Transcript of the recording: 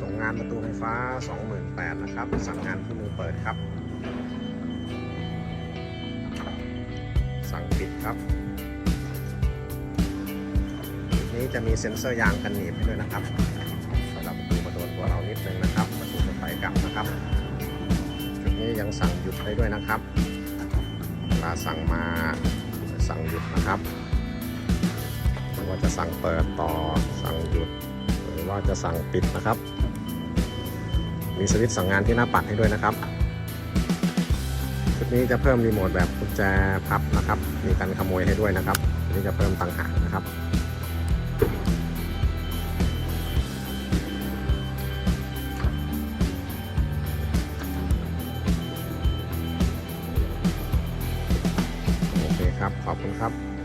ส่งงานประตูไฟฟ้า 28,000นะครับ สั่งงานที่มือเปิดครับ สั่งปิดครับจุดนี้จะมีเซ็นเซอร์ยางกันหนีบให้ด้วยนะครับสำหรับประตูมาโดนตัวเรานิดนึงนะครับ ประตูไปกลับนะครับจุดนี้ยังสั่งหยุดได้ด้วยนะครับเวลาสั่งมาสั่งหยุดนะครับหรือว่าจะสั่งเปิดต่อสั่งหยุด หรือว่าจะสั่งปิดนะครับ มีสวิตช์สั่งงานที่หน้าปัดให้ด้วยนะครับชุดนี้จะเพิ่มรีโมทแบบกุญแจพับนะครับ มีการขโมยให้ด้วยนะครับอันนี้จะเพิ่มต่างหากนะครับโอเคครับ ขอบคุณครับ